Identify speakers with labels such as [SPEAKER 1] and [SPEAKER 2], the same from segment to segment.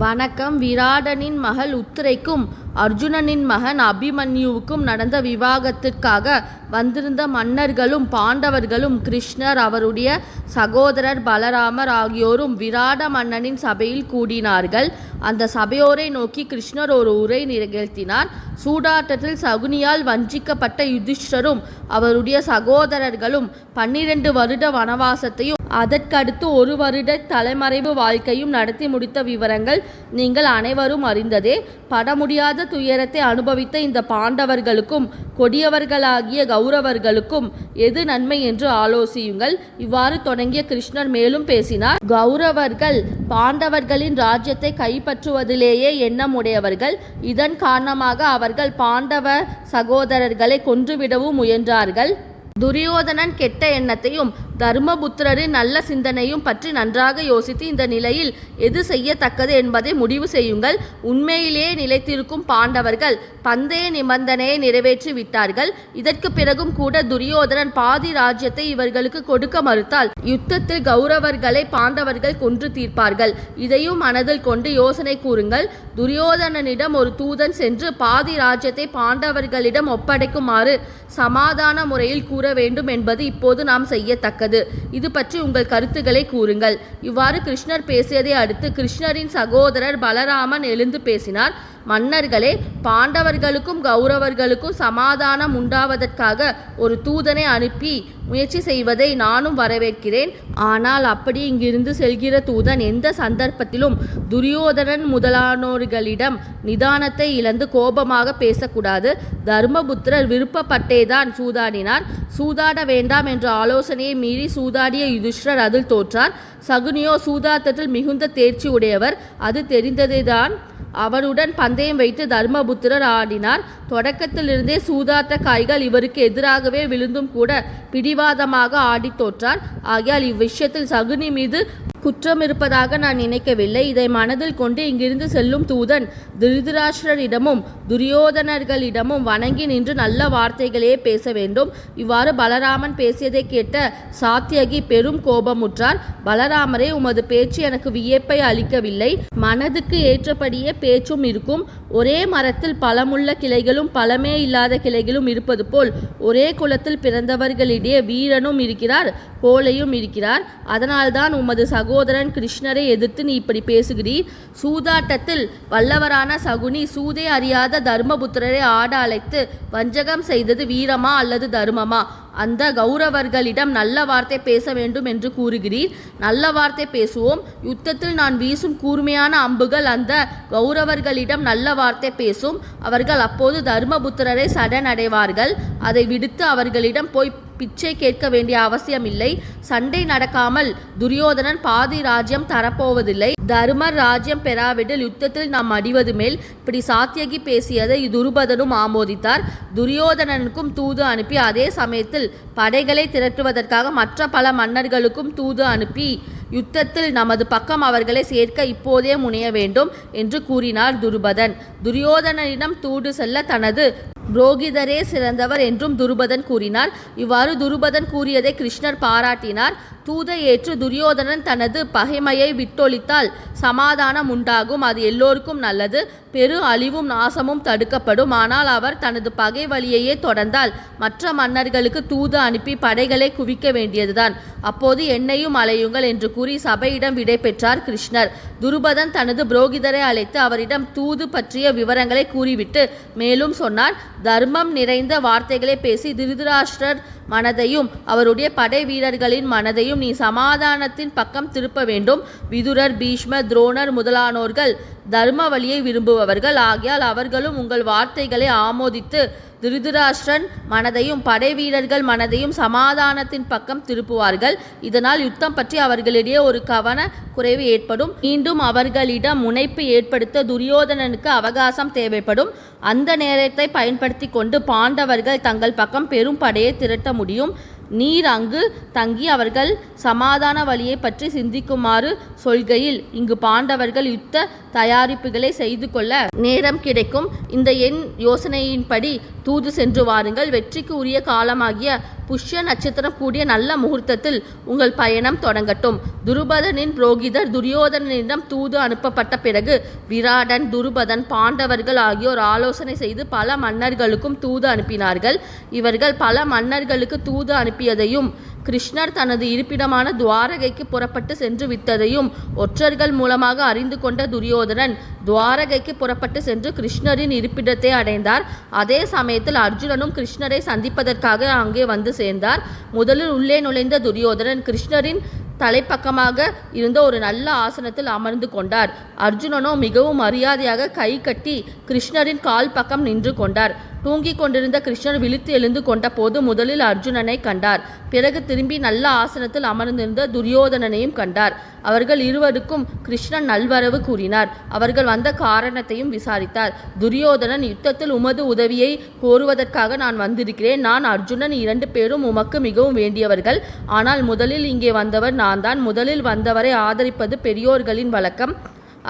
[SPEAKER 1] வணக்கம். விராடனின் மகள் உத்திரைக்கும் அர்ஜுனனின் மகன் அபிமன்யுவுக்கும் நடந்த விவாகத்திற்காக வந்திருந்த மன்னர்களும் பாண்டவர்களும் கிருஷ்ணர் அவருடைய சகோதரர் பலராமர் ஆகியோரும் விராட மன்னனின் சபையில் கூடினார்கள். அந்த சபையோரை நோக்கி கிருஷ்ணர் ஒரு உரை நிகழ்த்தினார். சூடாட்டத்தில் சகுனியால் வஞ்சிக்கப்பட்ட யுதிஷ்டரும் அவருடைய சகோதரர்களும் பன்னிரண்டு வருட வனவாசத்தையும் அதற்கடுத்து ஒரு வருட தலைமறைவு வாழ்க்கையும் நடத்தி முடித்த விவரங்கள் நீங்கள் அனைவரும் அறிந்ததே. பட முடியாத துயரத்தை அனுபவித்த இந்த பாண்டவர்களுக்கும் கொடியவர்களாகிய கௌரவர்களுக்கும் எது நன்மை என்று ஆலோசியுங்கள். இவ்வாறு தொடங்கிய கிருஷ்ணர் மேலும் பேசினார். கௌரவர்கள் பாண்டவர்களின் ராஜ்யத்தை கைப்பற்றுவதிலேயே எண்ணமுடையவர்கள். இதன் காரணமாக அவர்கள் பாண்டவ சகோதரர்களை கொன்றுவிடவும் முயன்றார்கள். துரியோதனன் கெட்ட எண்ணத்தையும் தர்மபுத்திரரின் நல்ல சிந்தனையும் பற்றி நன்றாக யோசித்து இந்த நிலையில் எது செய்யத்தக்கது என்பதை முடிவு செய்யுங்கள். உண்மையிலேயே நிலைத்திருக்கும் பாண்டவர்கள் பந்தய நிபந்தனையை நிறைவேற்றி விட்டார்கள். இதற்கு பிறகும் கூட துரியோதனன் பாதி ராஜ்யத்தை இவர்களுக்கு கொடுக்க மறுத்தால் யுத்தத்தில் கௌரவர்களை பாண்டவர்கள் கொன்று தீர்ப்பார்கள். இதையும் மனதில் கொண்டு யோசனை கூறுங்கள். துரியோதனனிடம் ஒரு தூதன் சென்று பாதி ராஜ்யத்தை பாண்டவர்களிடம் ஒப்படைக்குமாறு சமாதான முறையில் கூற வேண்டும் என்பது இப்போது நாம் செய்யத்தக்கது. இது பற்றி உங்கள் கருத்துக்களை கூறுங்கள். இவ்வாறு கிருஷ்ணர் பேசியதை அடுத்து கிருஷ்ணரின் சகோதரர் பலராமன் எழுந்து பேசினார். மன்னர்களே பாண்டவர்களுக்கும் கௌரவர்களுக்கும் சமாதானம் உண்டாவதற்காக ஒரு தூதனை அனுப்பி முயற்சி செய்வதை நானும் வரவேற்கிறேன். ஆனால் அப்படி இங்கிருந்து செல்கிற தூதன் எந்த சந்தர்ப்பத்திலும் துரியோதனன் முதலானோர்களிடம் நிதானத்தை இழந்து கோபமாக பேசக்கூடாது. தர்மபுத்திரர் விருப்பப்பட்டேதான் சூதாடினார். சூதாட வேண்டாம் என்ற ஆலோசனையை மீறி சூதாடிய யுதிஷ்டர் அதில் தோற்றார். சகுனியோ சூதாட்டத்தில் மிகுந்த தேர்ச்சி உடையவர். அது தெரிந்ததேதான். அவருடன் பந்தயம் வைத்து தர்மபுத்திரர் ஆடினார். தொடக்கத்திலிருந்தே சூதாட்ட காய்கள் இவருக்கு எதிராகவே விழுந்தும் கூட பிடிவாதமாக ஆடித் தோற்றார். ஆகையால் இவ்விஷயத்தில் சகுனி மீது குற்றம் இருப்பதாக நான் நினைக்கவில்லை. இதை மனதில் கொண்டு இங்கிருந்து செல்லும் தூதன் திருதராஷ்டிரரிடமும் துரியோதனர்களிடமும் வணங்கி நின்று நல்ல வார்த்தைகளே பேச வேண்டும். இவ்வாறு பலராமன் பேசியதை கேட்ட சாத்தியகி பெரும் கோபமுற்றார். பலராமரே உமது பேச்சு எனக்கு வியப்பை அளிக்கவில்லை. மனதுக்கு ஏற்றபடியே பேச்சும் இருக்கும். ஒரே மரத்தில் பலமுள்ள கிளைகளும் பலமே இல்லாத கிளைகளும் இருப்பது போல் ஒரே குலத்தில் பிறந்தவர்களிடையே வீரனும் இருக்கிறார் கோழையும் இருக்கிறார். அதனால்தான் உமது சகோதரன் கிருஷ்ணரை எதிர்த்து நீ இப்படி பேசுகிறீர் சூதாட்டத்தில் வல்லவரான சகுனி சூதே அறியாத தர்மபுத்திரரை ஆட அழைத்து வஞ்சகம் செய்தது வீரமா அல்லது தர்மமா? அந்த கௌரவர்களிடம் நல்ல வார்த்தை பேச வேண்டும் என்று கூறுகிறீர். நல்ல வார்த்தை பேசுவோம். யுத்தத்தில் நான் வீசும் கூர்மையான அம்புகள் அந்த கௌரவர்களிடம் நல்ல வார்த்தை பேசும். அவர்கள் அப்போது தர்மபுத்திரரை சடனடைவார்கள் அதை விடுத்து அவர்களிடம் போய் பிச்சை கேட்க வேண்டிய அவசியமில்லை. சண்டை நடக்காமல் துரியோதனன் பாதி ராஜ்யம் தரப்போவதில்லை. தர்மர் ராஜ்யம் பெறாவிடில் யுத்தத்தில் நாம் அடிவது மேல். இப்படி சாத்தியகி பேசியதை துருபதனும் ஆமோதித்தார். துரியோதனனுக்கும் தூது அனுப்பி அதே சமயத்தில் படைகளை திரட்டுவதற்காக மற்ற பல மன்னர்களுக்கும் தூது அனுப்பி யுத்தத்தில் நமது பக்கம் அவர்களை சேர்க்க இப்போதே முனைய வேண்டும் என்று கூறினார் துருபதன். துரியோதனனிடம் தூடு செல்ல தனது புரோகிதரே சிறந்தவர் என்றும் துருபதன் கூறினார். இவ்வாறு துருபதன் கூறியதை கிருஷ்ணர் பாராட்டினார். தூதை ஏற்று துரியோதனன் தனது பகைமையை விட்டொழித்தால் சமாதானம் உண்டாகும். அது எல்லோருக்கும் நல்லது. பெரு அழிவும் நாசமும் தடுக்கப்படும். ஆனால் அவர் தனது பகை வழியையே தொடர்ந்தால் மற்ற மன்னர்களுக்கு தூது அனுப்பி படைகளை குவிக்க வேண்டியதுதான். அப்போது என்னையும் அலையுங்கள் என்று கூறி சபையிடம் விடை பெற்றார் கிருஷ்ணர். துருபதன் தனது புரோகிதரை அழைத்து அவரிடம் தூது பற்றிய விவரங்களை கூறிவிட்டு மேலும் சொன்னார். தர்மம் நிறைந்த வார்த்தைகளை பேசி திருதராஷ்டிரர் மனதையும் அவருடைய படை வீரர்களின் மனதையும் நீ சமாதானத்தின் பக்கம் திருப்ப வேண்டும். விதுரர் பீஷ்மர் துரோணர் முதலானோர்கள் தர்ம வழியை விரும்புபவர்கள். ஆகியால் அவர்களும் உங்கள் வார்த்தைகளை ஆமோதித்து திருதராஷ்டிரன் மனதையும் படை வீரர்கள் மனதையும் சமாதானத்தின் பக்கம் திருப்புவார்கள். இதனால் யுத்தம் பற்றி அவர்களிடையே ஒரு கவன குறைவு ஏற்படும். மீண்டும் அவர்களிடம் முனைப்பு ஏற்படுத்த துரியோதனனுக்கு அவகாசம் தேவைப்படும். அந்த நேரத்தை பயன்படுத்தி கொண்டு பாண்டவர்கள் தங்கள் பக்கம் பெரும் படையை திரட்ட முடியும். நீர் அங்கு தங்கி அவர்கள் சமாதான வழியை பற்றி சிந்திக்குமாறு சொல்கையில் இங்கு பாண்டவர்கள் யுத்த தயாரிப்புகளை செய்து கொள்ள நேரம் கிடைக்கும். இந்த என் யோசனையின்படி தூது சென்று வாருங்கள். வெற்றிக்கு உரிய காலமாகிய புஷ்ய நட்சத்திரம் கூடிய நல்ல முகூர்த்தத்தில் உங்கள் பயணம் தொடங்கட்டும். துருபதனின் புரோகிதர் துரியோதனனிடம் தூது அனுப்பப்பட்ட பிறகு விராடன் துருபதன் பாண்டவர்கள் ஆகியோர் ஆலோசனை செய்து பல மன்னர்களுக்கும் தூது அனுப்பினார்கள். இவர்கள் பல மன்னர்களுக்கு தூது அனுப்பி அனுப்பியதையும் கிருஷ்ணர் தனது இருப்பிடமான துவாரகைக்கு புறப்பட்டு சென்று விட்டதையும் ஒற்றர்கள் மூலமாக அறிந்து கொண்ட துரியோதனன் துவாரகைக்கு புறப்பட்டு சென்று கிருஷ்ணரின் இருப்பிடத்தை அடைந்தார். அதே சமயத்தில் அர்ஜுனனும் கிருஷ்ணரை சந்திப்பதற்காக அங்கே வந்து சேர்ந்தார். முதலில் உள்ளே நுழைந்த துரியோதனன் கிருஷ்ணரின் தலைப்பக்கமாக இருந்த ஒரு நல்ல ஆசனத்தில் அமர்ந்து கொண்டார். அர்ஜுனனோ மிகவும் மரியாதையாக கை கட்டி கிருஷ்ணரின் கால் பக்கம் நின்று கொண்டார். தூங்கிக் கொண்டிருந்த கிருஷ்ணர் விழித்து எழுந்து கொண்ட போது முதலில் அர்ஜுனனை கண்டார். பிறகு திரும்பி நல்ல ஆசனத்தில் அமர்ந்திருந்த துரியோதனனையும் கண்டார். அவர்கள் இருவருக்கும் கிருஷ்ணன் நல்வரவு கூறினார். அவர்கள் வந்த காரணத்தையும் விசாரித்தார். துரியோதனன் யுத்தத்தில் உமது உதவியை கோருவதற்காக நான் வந்திருக்கிறேன். நான் அர்ஜுனன் இரண்டு பேரும் உமக்கு மிகவும் வேண்டியவர்கள். ஆனால் முதலில் இங்கே வந்தவர் நான் தான். முதலில் வந்தவரை ஆதரிப்பது பெரியோர்களின் வழக்கம்.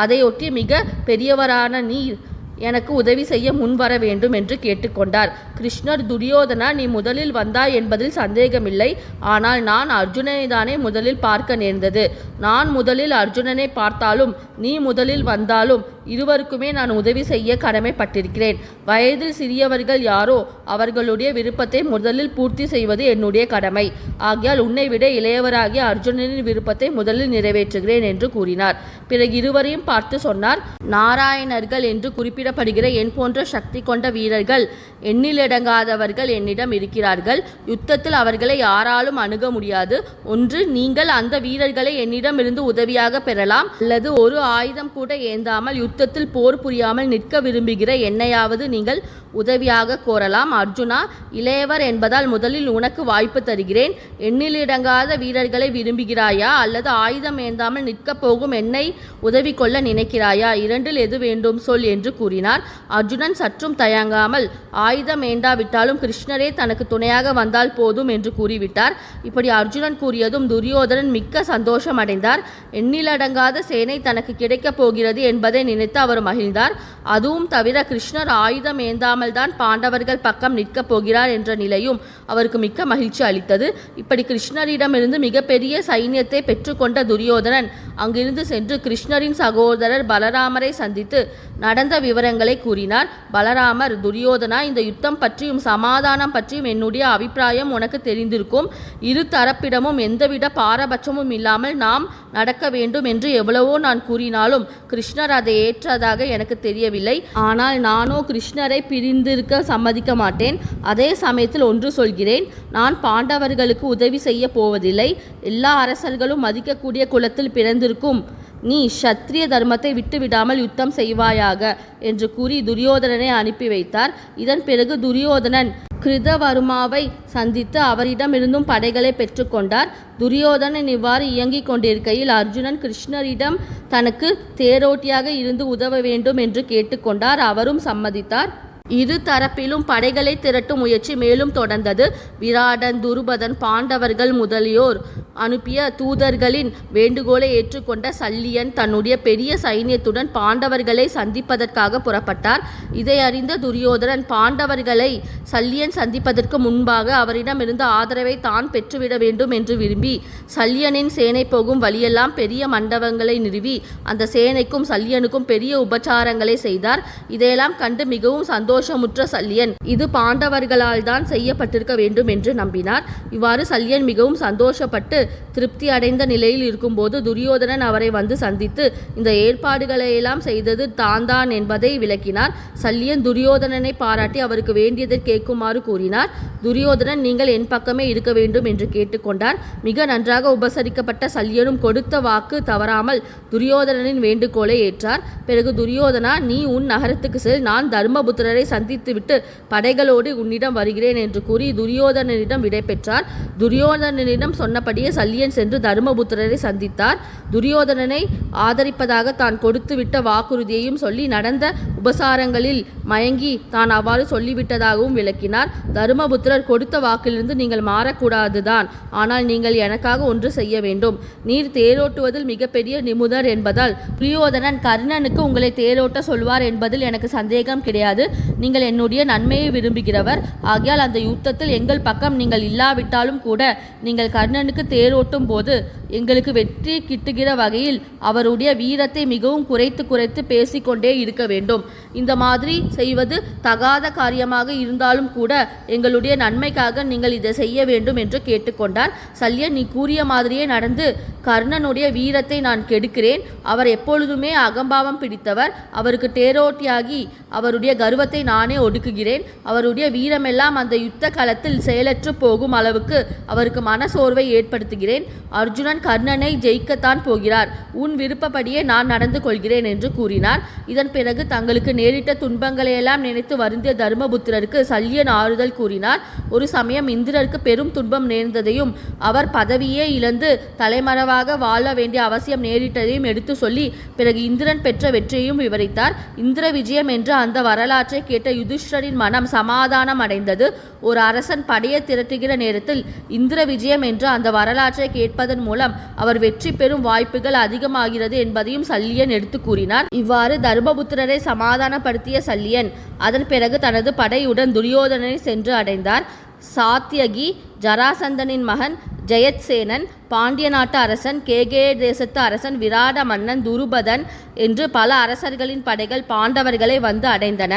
[SPEAKER 1] அதையொட்டி மிக பெரியவரான நீர் எனக்கு உதவி செய்ய முன்வர வேண்டும் என்று கேட்டுக்கொண்டார். கிருஷ்ணர் துரியோதனா நீ முதலில் வந்தாய் என்பதில் சந்தேகமில்லை. ஆனால் நான் அர்ஜுனனை தானே முதலில் பார்க்க நேர்ந்தது. நான் முதலில் அர்ஜுனனை பார்த்தாலும் நீ முதலில் வந்தாலும் இருவருக்குமே நான் உதவி செய்ய கடமைப்பட்டிருக்கிறேன். வயதில் சிறியவர்கள் யாரோ அவர்களுடைய விருப்பத்தை முதலில் பூர்த்தி செய்வது என்னுடைய கடமை. ஆகையால் உன்னை விட இளையவராகிய அர்ஜுனனின் விருப்பத்தை முதலில் நிறைவேற்றுகிறேன் என்று கூறினார். பிறகு இருவரையும் பார்த்து சொன்னார் நாராயணர்கள் என்று குறிப்பிட குறிப்பிடப்படுகிற என் போன்ற சக்தி கொண்ட வீரர்கள் எண்ணிலடங்காதவர்கள் என்னிடம் இருக்கிறார்கள். யுத்தத்தில் அவர்களை யாராலும் அணுக முடியாது. ஒன்று நீங்கள் அந்த வீரர்களை என்னிடமிருந்து உதவியாக பெறலாம். அல்லது ஒரு ஆயுதம் கூட ஏந்தாமல் யுத்தத்தில் போர் புரியாமல் நிற்க விரும்புகிற என்னையாவது நீங்கள் உதவியாக கோரலாம். அர்ஜுனா இளையவர் என்பதால் முதலில் உனக்கு வாய்ப்பு தருகிறேன். எண்ணிலடங்காத வீரர்களை விரும்புகிறாயா? அல்லது ஆயுதம் ஏந்தாமல் நிற்கப் போகும் என்னை உதவி கொள்ள நினைக்கிறாயா? இரண்டில் எது வேண்டும்? சொல் என்று கூறினார். அர்ஜுனன் சற்றும் தயங்காமல் ஆயுதம் ஏண்டாவிட்டாலும் கிருஷ்ணரே தனக்கு துணையாக வந்தால் போதும் என்று கூறிவிட்டார். இப்படி அர்ஜுனன் கூறியதும் துரியோதனன் மிக்க சந்தோஷம் அடைந்தார் எண்ணிலடங்காத சேனை தனக்கு கிடைக்கப் போகிறது என்பதை நினைத்து அவர் மகிழ்ந்தார். அதுவும் தவிர கிருஷ்ணர் ஆயுதம் ஏந்தாமல் தான் பாண்டவர்கள் பக்கம் நிற்கப் போகிறார் என்ற நிலையும் அவருக்கு மிக்க மகிழ்ச்சி அளித்தது. இப்படி கிருஷ்ணரிடமிருந்து மிகப்பெரிய சைன்யத்தை பெற்றுக்கொண்ட துரியோதனன் அங்கிருந்து சென்று கிருஷ்ணரின் சகோதரர் பலராமரை சந்தித்து நடந்த விவரங்களை கூறினார். பலராமர் துரியோதனா இந்த யுத்தம் பற்றியும் சமாதானம் பற்றியும் என்னுடைய அபிப்பிராயம் உனக்கு தெரிந்திருக்கும். இரு தரப்பிடமும் எந்தவித பாரபட்சமும் இல்லாமல் நாம் நடக்க வேண்டும் என்று எவ்வளவோ நான் கூறினாலும் கிருஷ்ணர் அதை ஏற்றதாக எனக்கு தெரியவில்லை. ஆனால் நானோ கிருஷ்ணரை பிரிந்திருக்க சம்மதிக்க மாட்டேன். அதே சமயத்தில் ஒன்று சொல்கிறேன். நான் பாண்டவர்களுக்கு உதவி செய்ய போவதில்லை. எல்லா அரசர்களும் மதிக்கக்கூடிய குலத்தில் பிறந்திருக்கும். நீ ஷத்திரிய தர்மத்தை விட்டுவிடாமல் யுத்தம் செய்வாயாக என்று கூறி துரியோதனனை அனுப்பி வைத்தார். இதன் பிறகு துரியோதனன் கிருதவர்மாவை சந்தித்து அவரிடமிருந்தும் படைகளை பெற்றுக்கொண்டார் துரியோதனன் இவ்வாறு இயங்கிக் கொண்டிருக்கையில் அர்ஜுனன் கிருஷ்ணரிடம் தனக்கு தேரோட்டியாக இருந்து உதவ வேண்டும் என்று கேட்டுக்கொண்டார் அவரும் சம்மதித்தார். இரு தரப்பிலும் படைகளை திரட்டும் முயற்சி மேலும் தொடர்ந்தது. விராடன் துருபதன் பாண்டவர்கள் முதலியோர் அனுப்பிய தூதர்களின் வேண்டுகோளை ஏற்றுக்கொண்ட சல்லியன் தன்னுடைய பெரிய சைன்யத்துடன் பாண்டவர்களை சந்திப்பதற்காக புறப்பட்டார். இதை அறிந்த துரியோதனன் பாண்டவர்களை சல்லியன் சந்திப்பதற்கு முன்பாக அவரிடமிருந்து ஆதரவை தான் பெற்றுவிட வேண்டும் என்று விரும்பி சல்லியனின் சேனை போகும் வழியெல்லாம் பெரிய மண்டபங்களை நிறுவி அந்த சேனைக்கும் சல்லியனுக்கும் பெரிய உபச்சாரங்களை செய்தார். இதையெல்லாம் கண்டு மிகவும் சந்தோஷம் சந்தோஷமுற்ற சல்லியன். இது பாண்டவர்களால் தான் செய்யப்பட்டிருக்க வேண்டும் என்று நம்பினார். இவ்வாறு சல்லியன் மிகவும் சந்தோஷப்பட்டு திருப்தி அடைந்த நிலையில் இருக்கும்போது துரியோதனன் அவரை வந்து சந்தித்து இந்த ஏற்பாடுகளை எல்லாம் செய்தது தான் தான் என்பதை விளக்கினார். சல்லியன் துரியோதனனை பாராட்டி அவருக்கு வேண்டியதை கேட்குமாறு கூறினார். துரியோதனன் நீங்கள் என் பக்கமே இருக்க வேண்டும் என்று கேட்டுக்கொண்டார். மிக நன்றாக உபசரிக்கப்பட்ட சல்லியனும் கொடுத்த வாக்கு தவறாமல் துரியோதனனின் வேண்டுகோளை ஏற்றார். பிறகு துரியோதனா நீ உன் நகரத்துக்கு செல் நான் தர்மபுத்திரரை சந்தித்துவிட்டு படைகளோடு உன்னிடம் வருகிறேன் என்று கூறி துரியோதனனிடம் விடைபெற்றார். துரியோதனனிடம் சொன்னபடியே சல்லியன் சென்று தருமபுத்திரரை சந்தித்தார். துரியோதனனை ஆதரிப்பதாக தான் கொடுத்துவிட்ட வாக்குறுதியையும் சொல்லி நடந்த உபசாரங்களில் மயங்கி தான் அவ்வாறு சொல்லிவிட்டதாகவும் விளக்கினார். தருமபுத்திரர் கொடுத்த வாக்கிலிருந்து நீங்கள் மாறக்கூடாதுதான். ஆனால் நீங்கள் எனக்காக ஒன்று செய்ய வேண்டும். நீர் தேரோட்டுவதில் மிகப்பெரிய நிபுணர் என்பதால் துரியோதனன் கர்ணனுக்கு உங்களை தேரோட்ட சொல்வார் என்பதில் எனக்கு சந்தேகம் கிடையாது. நீங்கள் என்னுடைய நன்மையை விரும்புகிறவர். ஆகையால் அந்த யுத்தத்தில் எங்கள் பக்கம் நீங்கள் இல்லாவிட்டாலும் கூட நீங்கள் கர்ணனுக்கு தேரோட்டும் போது எங்களுக்கு வெற்றி கிட்டுகிற வகையில் அவருடைய வீரத்தை மிகவும் குறைத்து குறைத்து பேசிக்கொண்டே இருக்க வேண்டும். இந்த மாதிரி செய்வது தகாத காரியமாக இருந்தாலும் கூட எங்களுடைய நன்மைக்காக நீங்கள் இதை செய்ய வேண்டும் என்று கேட்டுக்கொண்டார். சல்யன் நீ கூறிய மாதிரியே நடந்து கர்ணனுடைய வீரத்தை நான் கெடுக்கிறேன். அவர் எப்பொழுதுமே அகம்பாவம் பிடித்தவர். அவருக்கு தேரோட்டியாகி அவருடைய கர்வத்தை நானே ஒடுக்குகிறேன். அவருடைய வீரமெல்லாம் அந்த யுத்த களத்தில் செயலற்று போகும் அளவுக்கு அவருக்கு மனசோர்வை ஏற்படுத்துகிறேன். அர்ஜுனன் கர்ணனை ஜெயிக்கத்தான் போகிறார். உன் விருப்பப்படியே நான் நடந்து கொள்கிறேன் என்று கூறினார். இதன் பிறகு தங்களுக்கு நேரிட்ட துன்பங்களையெல்லாம் நினைத்து வருந்திய தர்மபுத்திரருக்கு சல்யன் ஆறுதல் கூறினார். ஒரு சமயம் இந்திரருக்கு பெரும் துன்பம் நேர்ந்ததையும் அவர் பதவியே இழந்து தலைமறைவாக வாழ வேண்டிய அவசியம் நேரிட்டதையும் எடுத்து சொல்லி பிறகு இந்திரன் பெற்ற வெற்றியையும் விவரித்தார். இந்திர விஜயம் என்ற அந்த வரலாற்றை கேட்ட யுதிஷ்டரின் மனம் சமாதானம் அடைந்தது ஒரு அரசன் படையை திரட்டுகிற நேரத்தில் இந்திர விஜயம் என்ற அந்த வரலாற்றை கேட்பதன் மூலம் அவர் வெற்றி பெறும் வாய்ப்புகள் அதிகமாகிறது என்பதையும் சல்லியன் எடுத்து கூறினார். இவ்வாறு தர்மபுத்திரரை சமாதானப்படுத்திய சல்லியன் அதன் பிறகு தனது படையுடன் துரியோதனனை சென்று அடைந்தார். சாத்தியகி ஜராசந்தனின் மகன் ஜெயத்சேனன் பாண்டிய நாட்டு அரசன் கேகே தேசத்து அரசன் விராட மன்னன் துருபதன் என்று பல அரசர்களின் படைகள் பாண்டவர்களை வந்து அடைந்தன.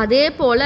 [SPEAKER 1] அதே போல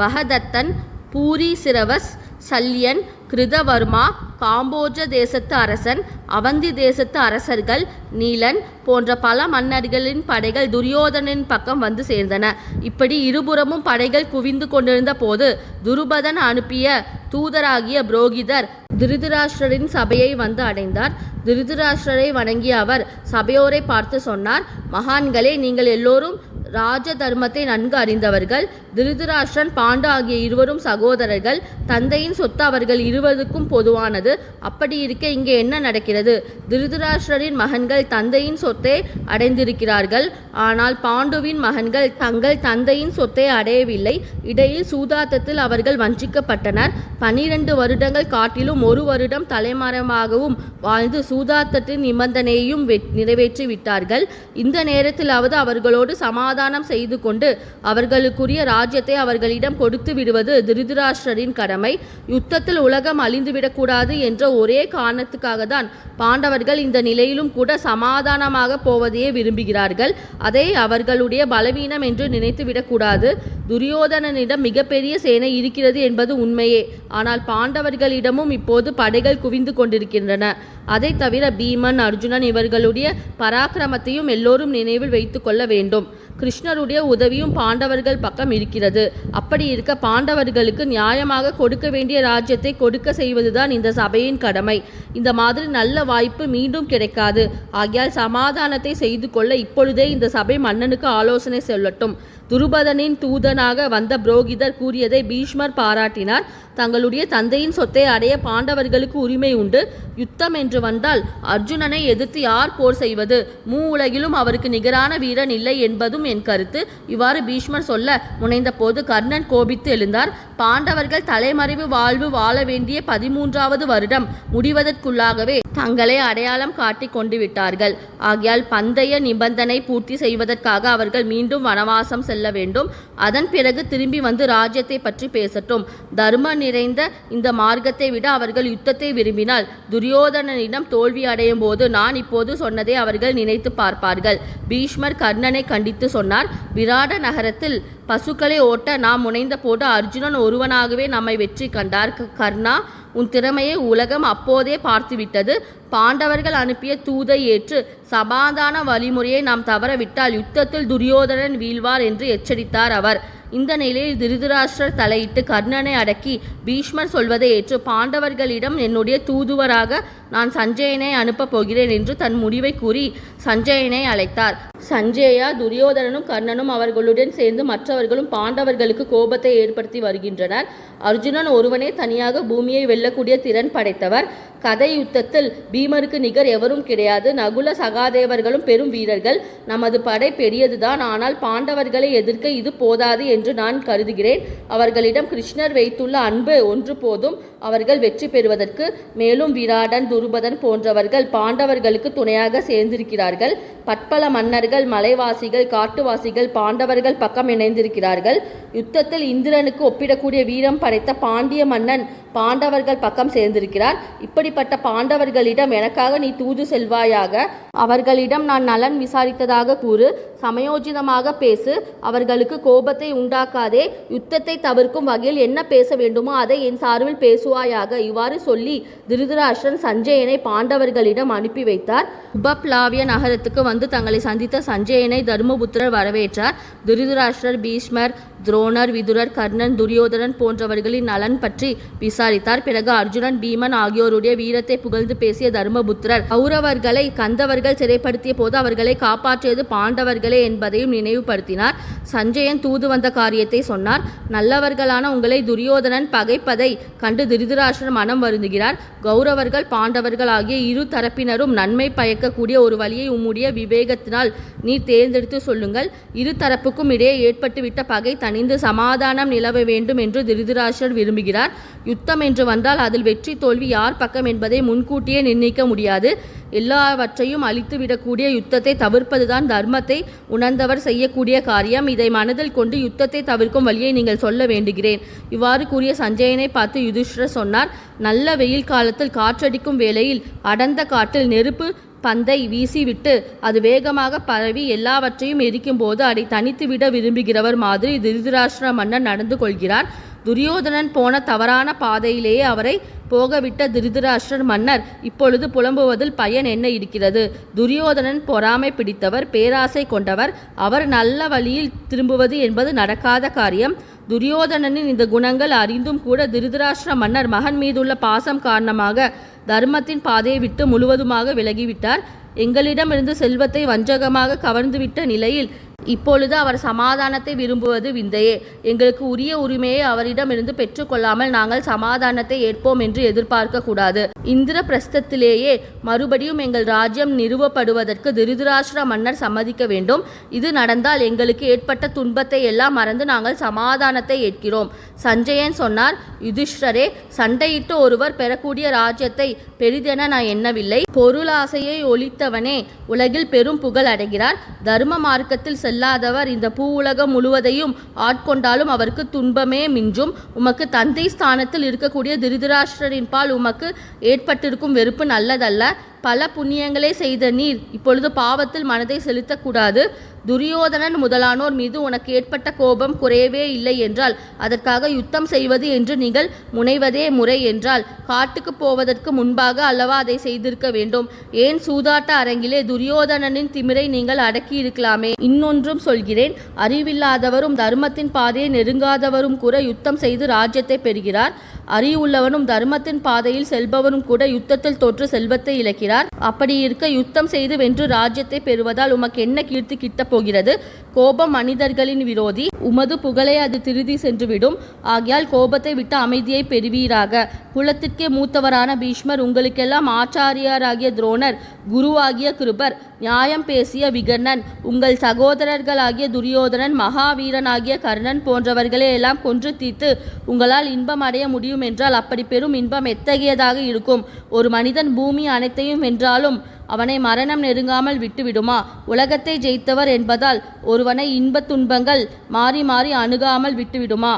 [SPEAKER 1] பகதத்தன் பூரி சிரவஸ் சல்யன் கிருதவர்மா காம்போஜ தேசத்து அரசன் அவந்தி தேசத்து அரசர்கள் நீலன் போன்ற பல மன்னர்களின் படைகள் துரியோதனின் பக்கம் வந்து சேர்ந்தன. இப்படி இருபுறமும் படைகள் குவிந்து கொண்டிருந்த போது துருபதன் அனுப்பிய தூதராகிய புரோகிதர் திருதராஷ்டிரரின் சபையை வந்து அடைந்தார். திருதராஷ்டிரரை வணங்கிய அவர் சபையோரை பார்த்து சொன்னார் மகான்களே நீங்கள் எல்லோரும் ராஜ தர்மத்தை நன்கு அறிந்தவர்கள் திருதராஷ்டிரன் பாண்டு ஆகிய இருவரும் சகோதரர்கள் தந்தையின் சொத்து அவர்கள் இருவருக்கும் பொதுவானது. அப்படி இருக்க இங்கே என்ன நடக்கிறது? திருதராஷ்டிரரின் மகன்கள் தந்தையின் சொத்தை அடைந்திருக்கிறார்கள். ஆனால் பாண்டுவின் மகன்கள் தங்கள் தந்தையின் சொத்தை அடையவில்லை. இடையில் சூதாத்தத்தில் அவர்கள் வஞ்சிக்கப்பட்டனர். பனிரெண்டு வருடங்கள் காட்டிலும் ஒரு வருடம் தலைமரமாகவும் வாழ்ந்து சூதாத்தத்தின் நிபந்தனையையும் வெ- நிறைவேற்றி விட்டார்கள் இந்த நேரத்திலாவது அவர்களோடு சமாதானம் செய்து கொண்டு அவர்களுக்குரிய ராஜ்யத்தை அவர்களிடம் கொடுத்து விடுவது திருதராஷ்டரின் கடமை. யுத்தத்தில் உலகம் அழிந்துவிடக்கூடாது என்ற ஒரே காரணத்துக்காக தான் பாண்டவர்கள் இந்த நிலையிலும் கூட சமாதானமாக போவதையே விரும்புகிறார்கள். அதை அவர்களுடைய பலவீனம் என்று நினைத்துவிடக்கூடாது துரியோதனனிடம் மிகப்பெரிய சேனை இருக்கிறது என்பது உண்மையே. ஆனால் பாண்டவர்களிடமும் இப்போது படைகள் குவிந்து கொண்டிருக்கின்றன. அதை தவிர பீமன் அர்ஜுனன் இவர்களுடைய பராக்கிரமத்தையும் எல்லோரும் நினைவில் வைத்து கொள்ள வேண்டும். கிருஷ்ணருடைய உதவியும் பாண்டவர்கள் பக்கம் இருக்கிறது. அப்படி இருக்க பாண்டவர்களுக்கு நியாயமாக கொடுக்க வேண்டிய ராஜ்யத்தை கொடுக்க செய்வதுதான் இந்த சபையின் கடமை. இந்த மாதிரி நல்ல வாய்ப்பு மீண்டும் கிடைக்காது. ஆகியால் சமாதானத்தை செய்து கொள்ள இப்பொழுதே இந்த சபை மன்னனுக்கு ஆலோசனை சொல்லட்டும். துருபதனின் தூதனாக வந்த புரோகிதர் கூறியதை பீஷ்மர் பாராட்டினார். தங்களுடைய தந்தையின் சொத்தை அடைய பாண்டவர்களுக்கு உரிமை உண்டு. யுத்தம் என்று வந்தால் அர்ஜுனனை எதிர்த்து யார் போர் செய்வது? மூ உலகிலும் அவருக்கு நிகரான வீரன் இல்லை என்பதும் என் கருத்து. இவ்வாறு பீஷ்மர் சொல்ல முனைந்த போது கர்ணன் கோபித்து எழுந்தார். பாண்டவர்கள் தலைமறைவு வாழ்வு வாழ வேண்டிய பதிமூன்றாவது வருடம் முடிவதற்குள்ளாகவே தங்களை அடையாளம் காட்டி கொண்டு விட்டார்கள். ஆகையால் பந்தய நிபந்தனை பூர்த்தி செய்வதற்காக அவர்கள் மீண்டும் வனவாசம் செல்ல வேண்டும். அதன் பிறகு திரும்பி வந்து ராஜ்யத்தை பற்றி பேசட்டும். தர்ம நிறைந்த இந்த மார்க்கத்தை விட அவர்கள் யுத்தத்தை விரும்பினால் துரியோதனனிடம் தோல்வி அடையும் போது நான் இப்போது சொன்னதை அவர்கள் நினைத்து பார்ப்பார்கள். பீஷ்மர் கர்ணனை கண்டித்து சொன்னார் விராட நகரத்தில் பசுக்களை ஓட்ட நாம் முனைந்த போது அர்ஜுனன் ஒருவனாகவே நம்மை வெற்றி கண்டார். கர்ணா உன் திறமையை உலகம் அப்போதே பார்த்துவிட்டது. பாண்டவர்கள் அனுப்பிய தூதை ஏற்று சமாதான வழிமுறையை நாம் தவறவிட்டால் யுத்தத்தில் துரியோதனன் வீழ்வார் என்று எச்சரித்தார் அவர். இந்த நிலையில் திருதராஷ்டிரர் தலையிட்டு கர்ணனை அடக்கி பீஷ்மர் சொல்வதை ஏற்று பாண்டவர்களிடம் என்னுடைய தூதுவராக நான் சஞ்சயனை அனுப்பப் போகிறேன் என்று தன் முடிவை கூறி சஞ்சயனை அழைத்தார். சஞ்சயா துரியோதனனும் கர்ணனும் அவர்களுடன் சேர்ந்து மற்றவர்களும் பாண்டவர்களுக்கு கோபத்தை ஏற்படுத்தி வருகின்றனர். அர்ஜுனன் ஒருவனே தனியாக பூமியை வெல்லக்கூடிய திறன் படைத்தவர். கதை யுத்தத்தில் பீமருக்கு நிகர் எவரும் கிடையாது. நகுல சகாதேவர்களும் பெரும் வீரர்கள். நமது படை பெரியதுதான். ஆனால் பாண்டவர்களை எதிர்க்க இது போதாது என்று நான் கருதுகிறேன். அவர்களிடம் கிருஷ்ணர் வைத்துள்ள அன்பு ஒன்று போதும். அவர்கள் வெற்றி பெறுவதற்கு. மேலும் விராடன் துருபதன் போன்றவர்கள் பாண்டவர்களுக்கு துணையாக சேர்ந்திருக்கிறார்கள். பற்பல மன்னர்கள் மலைவாசிகள் காட்டுவாசிகள் பாண்டவர்கள் பக்கம் இணைந்திருக்கிறார்கள். யுத்தத்தில் இந்திரனுக்கு ஒப்பிடக்கூடிய வீரம் படைத்த பாண்டிய மன்னன் பாண்டவர்கள் பக்கம் சேர்ந்திருக்கிறார். இப்படிப்பட்ட பாண்டவர்களிடம் எனக்காக நீ தூது செல்வாயாக. அவர்களிடம் நான் நலன் விசாரித்ததாக கூறு. சமயோஜிதமாக பேசு. அவர்களுக்கு கோபத்தை உண்டாக்காதே. யுத்தத்தை தவிர்க்கும் வகையில் என்ன பேச வேண்டுமோ அதை என் சார்பில் பேசுவாயாக. இவ்வாறு சொல்லி திருதராஷ்டிரன் சஞ்சயனை பாண்டவர்களிடம் அனுப்பி வைத்தார். உபப்லாவிய நகரத்துக்கு வந்து தங்களை சந்தித்த சஞ்சயனை தர்மபுத்திரர் வரவேற்றார். திருதராஷ்டிரர் பீஷ்மர் துரோணர் விதுரர் கர்ணன் துரியோதனன் போன்றவர்களின் நலன் பற்றி விசாரித்தார். பிறகு அர்ஜுனன் பீமன் ஆகியோருடைய வீரத்தை புகழ்ந்து பேசிய தர்மபுத்திரர் கௌரவர்களை கந்தவர்கள் சிறைப்படுத்திய போது அவர்களை காப்பாற்றியது பாண்டவர்களே என்பதையும் நினைவுபடுத்தினார். சஞ்சயன் தூது வந்த காரியத்தை சொன்னார். நல்லவர்களான உங்களை துரியோதனன் பகைப்பதை கண்டு திருதராஷ்டிரன் மனம் வருந்துகிறார். கௌரவர்கள் பாண்டவர்கள் ஆகிய இரு தரப்பினரும் நன்மை பயக்கக்கூடிய ஒரு வழியை உம்முடைய விவேகத்தினால் நீ தேர்ந்தெடுத்து சொல்லுங்கள். இரு தரப்புக்கும் இடையே ஏற்பட்டுவிட்ட பகை தன் அணிந்து சமாதானம் நிலவ வேண்டும் என்று திருதராஷ்டிரர் விரும்புகிறார். யுத்தம் என்று வந்தால் அதில் வெற்றி தோல்வி யார் பக்கம் என்பதை முன்கூட்டியே நிர்ணயிக்க முடியாது. எல்லாவற்றையும் அழித்துவிடக்கூடிய யுத்தத்தை தவிர்ப்பதுதான் தர்மத்தை உணர்ந்தவர் செய்யக்கூடிய காரியம். இதை மனதில் கொண்டு யுத்தத்தை தவிர்க்கும் வழியை நீங்கள் சொல்ல வேண்டுகிறேன். இவ்வாறு கூறிய சஞ்சயனை பார்த்து யுதிஷ்டர் சொன்னார். நல்ல வெயில் காலத்தில் காற்றடிக்கும் வேளையில் அடர்ந்த காட்டில் நெருப்பு பந்தை வீசிவிட்டு அது வேகமாக பரவி எல்லாவற்றையும் எரிக்கும்போது அதை தனித்துவிட விரும்புகிறவர் மாதிரி திருதராஷ்டிர மன்னர் நடந்து கொள்கிறார். துரியோதனன் போன தவறான பாதையிலேயே அவரை போகவிட்ட திருதராஷ்டிரர் மன்னர் இப்பொழுது புலம்புவதில் பயன் என்ன இருக்கிறது? துரியோதனன் பொறாமை பிடித்தவர் பேராசை கொண்டவர் அவர் நல்ல வழியில் திரும்புவது என்பது நடக்காத காரியம். துரியோதனனின் இந்த குணங்கள் அறிந்தும் கூட திருதராஷ்டிர மன்னர் மகன் மீதுள்ள பாசம் காரணமாக தர்மத்தின் பாதையை விட்டு முழுவதுமாக விலகிவிட்டார். எங்களிடமிருந்து செல்வத்தை வஞ்சகமாக கவர்ந்துவிட்ட நிலையில் இப்பொழுது அவர் சமாதானத்தை விரும்புவது விந்தையே. எங்களுக்கு உரிய உரிமையை அவரிடமிருந்து பெற்றுக்கொள்ளாமல் நாங்கள் சமாதானத்தை ஏற்போம் என்று எதிர்பார்க்க கூடாது. இந்திர பிரஸ்தத்திலேயே மறுபடியும் எங்கள் ராஜ்யம் நிறுவப்படுவதற்கு திருதராஷ்டிர மன்னர் சம்மதிக்க வேண்டும். இது நடந்தால் எங்களுக்கு ஏற்பட்ட துன்பத்தை எல்லாம் மறந்து நாங்கள் சமாதானத்தை ஏற்கிறோம். சஞ்சயன் சொன்னார் யுதிஷ்டரே சண்டையிட்டு ஒருவர் பெறக்கூடிய ராஜ்யத்தை பெரிதென நான் எண்ணவில்லை. பொருளாசையை ஒழித்தவனே உலகில் பெரும் புகழ் அடைகிறார். தர்ம மார்க்கத்தில் செல்லாதவர் இந்த பூ உலகம் முழுவதையும் ஆட்கொண்டாலும் அவருக்கு துன்பமே மிஞ்சும். உமக்கு தந்தை ஸ்தானத்தில் இருக்கக்கூடிய திருதராஷ்டிரரின் பால் உமக்கு ஏற்பட்டிருக்கும் வெறுப்பு நல்லதல்ல. பல புண்ணியங்களே செய்த நீர் இப்பொழுது பாவத்தில் மனதை செலுத்தக்கூடாது. துரியோதனன் முதலானோர் மீது உனக்கு ஏற்பட்ட கோபம் குறையவே இல்லை என்றால் அதற்காக யுத்தம் செய்வது என்று நீங்கள் முனைவதே முறை என்றால் காட்டுக்கு போவதற்கு முன்பாக அல்லவா அதை செய்திருக்க வேண்டும்? ஏன் சூதாட்ட அரங்கிலே துரியோதனனின் திமிரை நீங்கள் அடக்கி இருக்கலாமே இன்னொன்றும் சொல்கிறேன். அறிவில்லாதவரும் தர்மத்தின் பாதையை நெருங்காதவரும் கூட யுத்தம் செய்து ராஜ்யத்தை பெறுகிறார். அறிவுள்ளவனும் தர்மத்தின் பாதையில் செல்பவரும் கூட யுத்தத்தில் தோற்று செல்வத்தை இழக்கிறார். அப்படி இருக்க யுத்தம் செய்து வென்று ராஜ்யத்தை பெறுவதால் உமக்கு என்ன கீர்த்தி கிட்ட போகிறது. கோபம் மனிதர்களின் விரோதி. உமது புகழை அது திருதி சென்றுவிடும். ஆகையால் கோபத்தை விட்டு அமைதியை பெறுவீராக. குலத்திற்கே மூத்தவரான பீஷ்மர் உங்களுக்கெல்லாம் ஆச்சாரியாராகிய துரோணர் குருவாகிய கிருபர் நியாயம் பேசிய விகர்ணன் உங்கள் சகோதரர்களாகிய துரியோதனன் மகாவீரனாகிய கர்ணன் போன்றவர்களை எல்லாம் கொன்று தீர்த்து உங்களால் இன்பம் அடைய முடியும் என்றால் அப்படி பெரும் இன்பம் எத்தகையதாக இருக்கும்? ஒரு மனிதன் பூமி அனைத்தையும் வென்றாலும் அவனை மரணம் நெருங்காமல் விட்டுவிடுமா? உலகத்தை ஜெயித்தவர் என்பதால் ஒருவனை இன்பத் துன்பங்கள் மாறி மாறி அணுகாமல் விட்டுவிடுமா?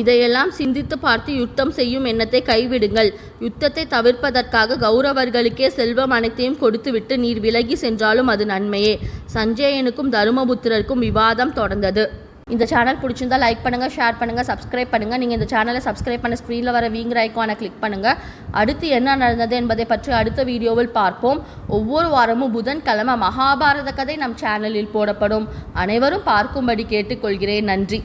[SPEAKER 1] இதையெல்லாம் சிந்தித்து பார்த்து யுத்தம் செய்யும் எண்ணத்தை கைவிடுங்கள். யுத்தத்தை தவிர்ப்பதற்காக கௌரவர்களுக்கே செல்வம் அனைத்தையும் கொடுத்துவிட்டு நீர் விலகி சென்றாலும் அது நன்மையே. சஞ்சயனுக்கும் தருமபுத்திரருக்கும் விவாதம் தொடர்ந்தது. இந்த சேனல் பிடிச்சிருந்தால் லைக் பண்ணுங்கள் ஷேர் பண்ணுங்கள் சப்ஸ்கிரைப் பண்ணுங்கள் நீங்கள் இந்த சேனலை சப்ஸ்கிரைப் பண்ண ஸ்க்ரீனில் வர வீங்கிற ஐக்கானை கிளிக் பண்ணுங்கள் அடுத்து என்ன நடந்தது என்பதை பற்றி அடுத்த வீடியோவில் பார்ப்போம். ஒவ்வொரு வாரமும் புதன்கிழமை மகாபாரத கதை நம் சேனலில் போடப்படும். அனைவரும் பார்க்கும்படி கேட்டுக்கொள்கிறேன். நன்றி.